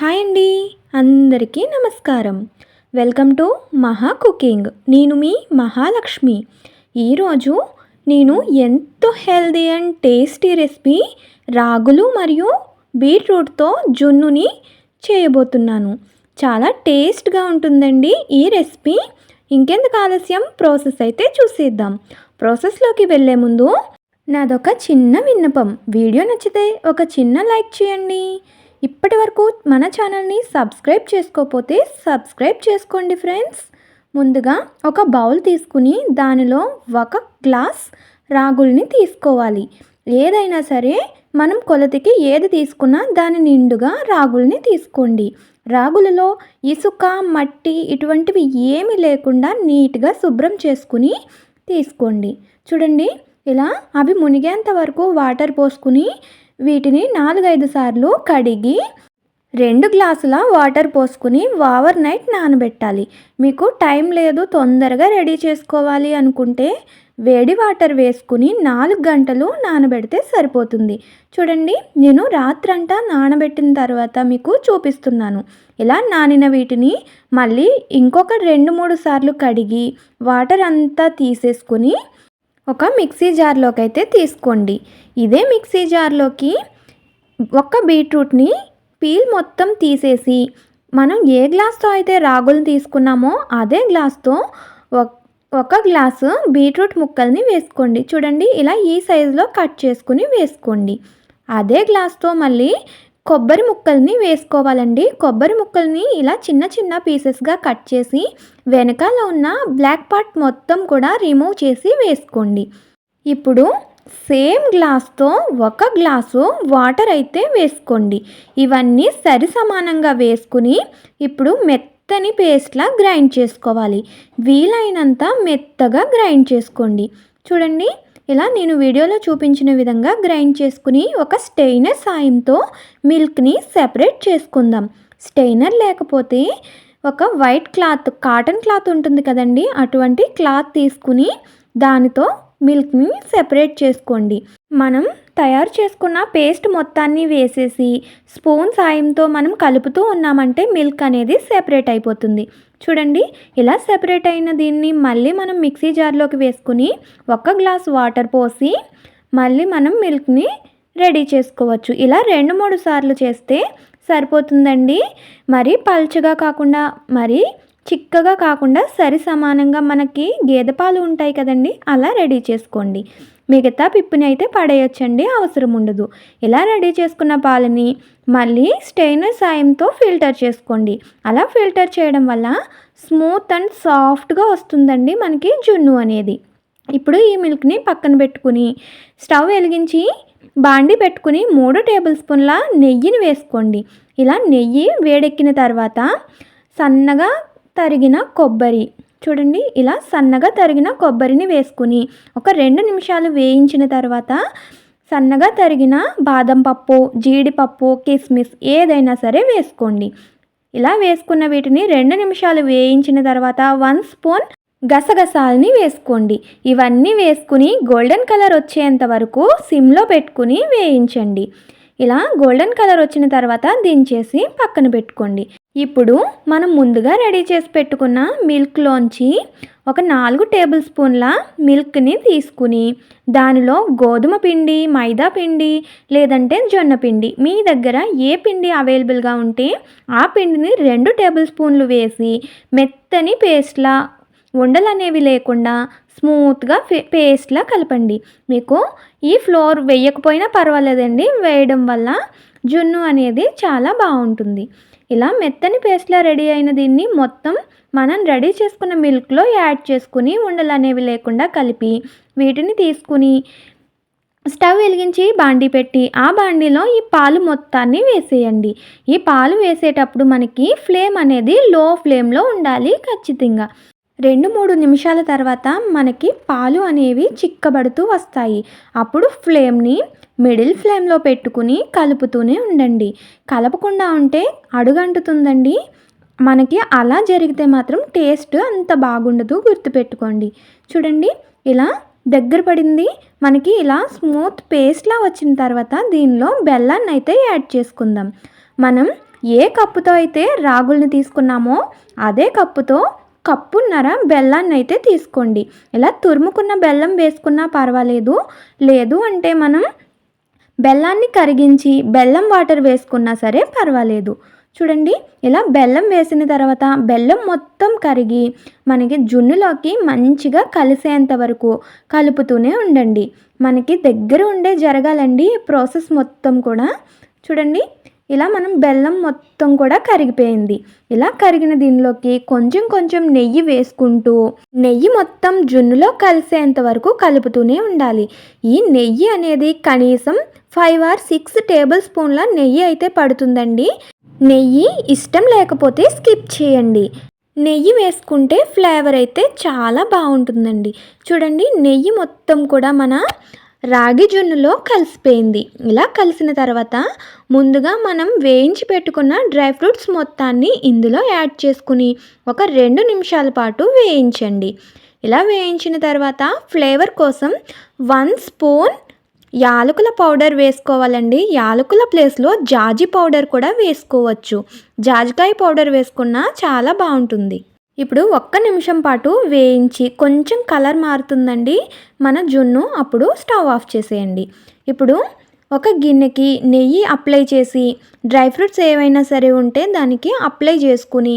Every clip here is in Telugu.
హాయ్ అండి. అందరికీ నమస్కారం. Welcome to Maha cooking. నేను మీ మహాలక్ష్మి. ఈరోజు నేను ఎంతో హెల్దీ అండ్ టేస్టీ రెసిపీ రాగులు మరియు బీట్రూట్తో జున్నుని చేయబోతున్నాను. చాలా టేస్ట్గా ఉంటుందండి ఈ రెసిపీ. ఇంకెందుకు ఆలస్యం? ప్రాసెస్ అయితే చూసేద్దాం. ప్రాసెస్లోకి వెళ్ళే ముందు నాదొక చిన్న విన్నపం. వీడియో నచ్చితే ఒక చిన్న లైక్ చేయండి. ఇప్పటి వరకు మన ఛానల్ని సబ్స్క్రైబ్ చేసుకోకపోతే సబ్స్క్రైబ్ చేసుకోండి ఫ్రెండ్స్. ముందుగా ఒక బౌల్ తీసుకుని దానిలో ఒక గ్లాస్ రాగుల్ని తీసుకోవాలి. ఏదైనా సరే మనం కొలతకి ఏది తీసుకున్నా దాని నిండుగా రాగుల్ని తీసుకోండి. రాగులలో ఇసుక మట్టి ఇటువంటివి ఏమి లేకుండా నీట్గా శుభ్రం చేసుకుని తీసుకోండి. చూడండి ఇలా అవి మునిగేంత వరకు వాటర్ పోసుకుని వీటిని నాలుగైదు సార్లు కడిగి రెండు గ్లాసుల వాటర్ పోసుకుని ఓవర్ నైట్ నానబెట్టాలి. మీకు టైం లేదు తొందరగా రెడీ చేసుకోవాలి అనుకుంటే వేడి వాటర్ వేసుకుని నాలుగు గంటలు నానబెడితే సరిపోతుంది. చూడండి నేను రాత్రంతా నానబెట్టిన తర్వాత మీకు చూపిస్తున్నాను. ఇలా నానిన వీటిని మళ్ళీ ఇంకొక రెండు మూడు సార్లు కడిగి వాటర్ అంతా తీసేసుకుని ఒక మిక్సీ జార్లోకి అయితే తీసుకోండి. ఇదే మిక్సీ జార్లోకి ఒక్క బీట్రూట్ని పీల్ మొత్తం తీసేసి మనం ఏ గ్లాస్తో అయితే రాగులు తీసుకున్నామో అదే గ్లాస్తో ఒక గ్లాసు బీట్రూట్ ముక్కల్ని వేసుకోండి. చూడండి ఇలా ఈ సైజులో కట్ చేసుకుని వేసుకోండి. అదే గ్లాస్తో మళ్ళీ కొబ్బరి ముక్కల్ని వేసుకోవాలండి. కొబ్బరి ముక్కల్ని ఇలా చిన్న చిన్న పీసెస్గా కట్ చేసి వెనకాల ఉన్న బ్లాక్ పార్ట్ మొత్తం కూడా రిమూవ్ చేసి వేసుకోండి. ఇప్పుడు సేమ్ గ్లాస్తో ఒక గ్లాసు వాటర్ అయితే వేసుకోండి. ఇవన్నీ సరి సమానంగా వేసుకుని ఇప్పుడు మెత్తని పేస్ట్లా గ్రైండ్ చేసుకోవాలి. వీలైనంత మెత్తగా గ్రైండ్ చేసుకోండి. చూడండి ఇలా నేను వీడియోలో చూపించిన విధంగా గ్రైండ్ చేసుకుని ఒక స్టెయినర్ సాయంతో మిల్క్ని సెపరేట్ చేసుకుందాం. స్టెయినర్ లేకపోతే ఒక వైట్ క్లాత్ కాటన్ క్లాత్ ఉంటుంది కదండి అటువంటి క్లాత్ తీసుకుని దానితో మిల్క్ని సెపరేట్ చేసుకోండి. మనం తయారు చేసుకున్న పేస్ట్ మొత్తాన్ని వేసేసి స్పూన్ సాయంతో మనం కలుపుతూ ఉన్నామంటే మిల్క్ అనేది సెపరేట్ అయిపోతుంది. చూడండి ఇలా సెపరేట్ అయిన దీన్ని మళ్ళీ మనం మిక్సీ జార్లోకి వేసుకుని ఒక గ్లాస్ వాటర్ పోసి మళ్ళీ మనం మిల్క్ని రెడీ చేసుకోవచ్చు. ఇలా రెండు మూడు సార్లు చేస్తే సరిపోతుందండి. మరి పల్చగా కాకుండా మరి చిక్కగా కాకుండా సరి సమానంగా మనకి గేదె పాలు ఉంటాయి కదండి అలా రెడీ చేసుకోండి. మిగతా పిప్పుని అయితే పడేయచ్చండి అవసరం ఉండదు. ఇలా రెడీ చేసుకున్న పాలని మళ్ళీ స్టెయినర్ సాయంతో ఫిల్టర్ చేసుకోండి. అలా ఫిల్టర్ చేయడం వల్ల స్మూత్ అండ్ సాఫ్ట్గా వస్తుందండి మనకి జున్ను అనేది. ఇప్పుడు ఈ మిల్క్ని పక్కన పెట్టుకుని స్టవ్ వెలిగించి బాండి పెట్టుకుని మూడు టేబుల్ స్పూన్ల నెయ్యిని వేసుకోండి. ఇలా నెయ్యి వేడెక్కిన తర్వాత సన్నగా తరిగిన కొబ్బరి. చూడండి ఇలా సన్నగా తరిగిన కొబ్బరిని వేసుకుని ఒక రెండు నిమిషాలు వేయించిన తర్వాత సన్నగా తరిగిన బాదం పప్పు జీడిపప్పు కిస్మిస్ ఏదైనా సరే వేసుకోండి. ఇలా వేసుకున్న వీటిని రెండు నిమిషాలు వేయించిన తర్వాత వన్ స్పూన్ గసగసాలని వేసుకోండి. ఇవన్నీ వేసుకుని గోల్డెన్ కలర్ వచ్చేంత వరకు సిమ్లో పెట్టుకుని వేయించండి. ఇలా గోల్డెన్ కలర్ వచ్చిన తర్వాత దించేసి పక్కన పెట్టుకోండి. ఇప్పుడు మనం ముందుగా రెడీ చేసి పెట్టుకున్న మిల్క్లోంచి ఒక నాలుగు టేబుల్ స్పూన్ల మిల్క్ని తీసుకుని దానిలో గోధుమ పిండి మైదా పిండి లేదంటే జొన్న పిండి. మీ దగ్గర ఏ పిండి అవైలబుల్గా ఉంటే ఆ పిండిని రెండు టేబుల్ స్పూన్లు వేసి మెత్తని పేస్ట్లా ఉండలు అనేవి లేకుండా స్మూత్గా పేస్ట్లా కలపండి. మీకు ఈ ఫ్లోర్ వేయకపోయినా పర్వాలేదండి. వేయడం వల్ల జున్ను అనేది చాలా బాగుంటుంది. ఇలా మెత్తని పేస్ట్లా రెడీ అయిన దీన్ని మొత్తం మనం రెడీ చేసుకున్న మిల్క్లో యాడ్ చేసుకుని ఉండలు అనేవి లేకుండా కలిపి వీటిని తీసుకుని స్టవ్ వెలిగించి బాండీ పెట్టి ఆ బాండీలో ఈ పాలు మొత్తాన్ని వేసేయండి. ఈ పాలు వేసేటప్పుడు మనకి ఫ్లేమ్ అనేది లో ఫ్లేమ్లో ఉండాలి ఖచ్చితంగా. రెండు మూడు నిమిషాల తర్వాత మనకి పాలు అనేవి చిక్కబడుతూ వస్తాయి. అప్పుడు ఫ్లేమ్ని మిడిల్ ఫ్లేమ్లో పెట్టుకుని కలుపుతూనే ఉండండి. కలపకుండా ఉంటే అడుగంటుతుందండి. మనకి అలా జరిగితే మాత్రం టేస్ట్ అంత బాగుండదు గుర్తుపెట్టుకోండి. చూడండి ఇలా దగ్గర పడింది. మనకి ఇలా స్మూత్ పేస్ట్లా వచ్చిన తర్వాత దీనిలో బెల్లాన్ని అయితే యాడ్ చేసుకుందాం. మనం ఏ కప్పుతో అయితే రాగుల్ని తీసుకున్నామో అదే కప్పుతో కప్పున్నర బెల్లాన్ని అయితే తీసుకోండి. ఇలా తురుముకున్న బెల్లం వేసుకున్నా పర్వాలేదు. లేదు అంటే మనం బెల్లాన్ని కరిగించి బెల్లం వాటర్ వేసుకున్నా సరే పర్వాలేదు. చూడండి ఇలా బెల్లం వేసిన తర్వాత బెల్లం మొత్తం కరిగి మనకి జున్నులోకి మంచిగా కలిసేంత వరకు కలుపుతూనే ఉండండి. మనకి దగ్గర ఉండే జరగాలండి ప్రాసెస్ మొత్తం కూడా. చూడండి ఇలా మనం బెల్లం మొత్తం కూడా కరిగిపోయింది. ఇలా కరిగిన దీనిలోకి కొంచెం కొంచెం నెయ్యి వేసుకుంటూ నెయ్యి మొత్తం జున్నులో కలిసేంత వరకు కలుపుతూనే ఉండాలి. ఈ నెయ్యి అనేది కనీసం ఫైవ్ ఆర్ సిక్స్ టేబుల్ స్పూన్ల నెయ్యి అయితే పడుతుందండి. నెయ్యి ఇష్టం లేకపోతే స్కిప్ చేయండి. నెయ్యి వేసుకుంటే ఫ్లేవర్ అయితే చాలా బాగుంటుందండి. చూడండి నెయ్యి మొత్తం కూడా మన రాగి జున్నులో కలిసిపోయింది. ఇలా కలిసిన తర్వాత ముందుగా మనం వేయించి పెట్టుకున్న డ్రై ఫ్రూట్స్ మొత్తాన్ని ఇందులో యాడ్ చేసుకుని ఒక రెండు నిమిషాల పాటు వేయించండి. ఇలా వేయించిన తర్వాత ఫ్లేవర్ కోసం వన్ స్పూన్ యాలకుల పౌడర్ వేసుకోవాలండి. యాలకుల ప్లేస్లో జాజి పౌడర్ కూడా వేసుకోవచ్చు. జాజికాయ పౌడర్ వేసుకున్నా చాలా బాగుంటుంది. ఇప్పుడు ఒక్క నిమిషం పాటు వేయించి కొంచెం కలర్ మారుతుందండి. మన జున్ను అప్పుడు స్టవ్ ఆఫ్ చేసేయండి. ఇప్పుడు ఒక గిన్నెకి నెయ్యి అప్లై చేసి డ్రై ఫ్రూట్స్ ఏవైనా సరే ఉంటే దానికి అప్లై చేసుకుని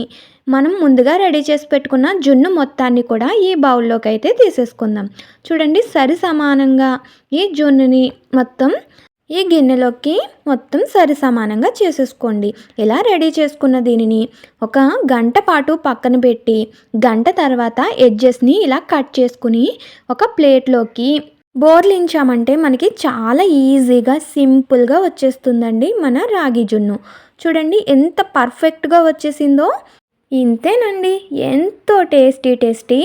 మనం ముందుగా రెడీ చేసి పెట్టుకున్న జున్ను మొత్తాన్ని కూడా ఈ బౌల్లోకి అయితే తీసేసుకుందాం. చూడండి సరి సమానంగా ఈ జున్నుని మొత్తం ఈ గిన్నెలోకి మొత్తం సరి సమానంగా చేసేసుకోండి. ఇలా రెడీ చేసుకున్న దీనిని? ఒక గంట పాటు పక్కన పెట్టి గంట తర్వాత ఎడ్జెస్ని ఇలా కట్ చేసుకుని ఒక ప్లేట్లోకి బోర్లించామంటే మనకి చాలా ఈజీగా సింపుల్గా వచ్చేస్తుందండి మన రాగి జున్ను. చూడండి ఎంత పర్ఫెక్ట్గా వచ్చేసిందో. ఇంతేనండి. ఎంతో టేస్టీ టేస్టీ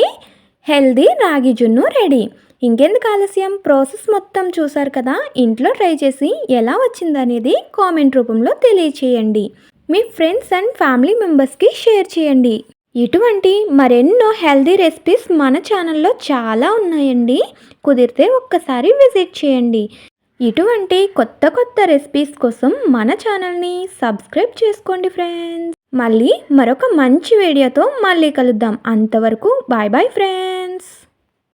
హెల్దీ రాగి జున్ను రెడీ. ఇంకెందుకు ఆలస్యం? ప్రాసెస్ మొత్తం చూసారు కదా? ఇంట్లో ట్రై చేసి ఎలా వచ్చిందనేది కామెంట్ రూపంలో తెలియచేయండి. మీ ఫ్రెండ్స్ అండ్ ఫ్యామిలీ మెంబర్స్కి షేర్ చేయండి. ఇటువంటి మరెన్నో హెల్దీ రెసిపీస్ మన ఛానల్లో చాలా ఉన్నాయండి. కుదిరితే ఒక్కసారి విజిట్ చేయండి. ఇటువంటి కొత్త కొత్త రెసిపీస్ కోసం మన ఛానల్ని సబ్స్క్రైబ్ చేసుకోండి ఫ్రెండ్స్. మళ్ళీ మరొక మంచి వీడియోతో మళ్ళీ కలుద్దాం. అంతవరకు బాయ్ బాయ్ ఫ్రెండ్స్.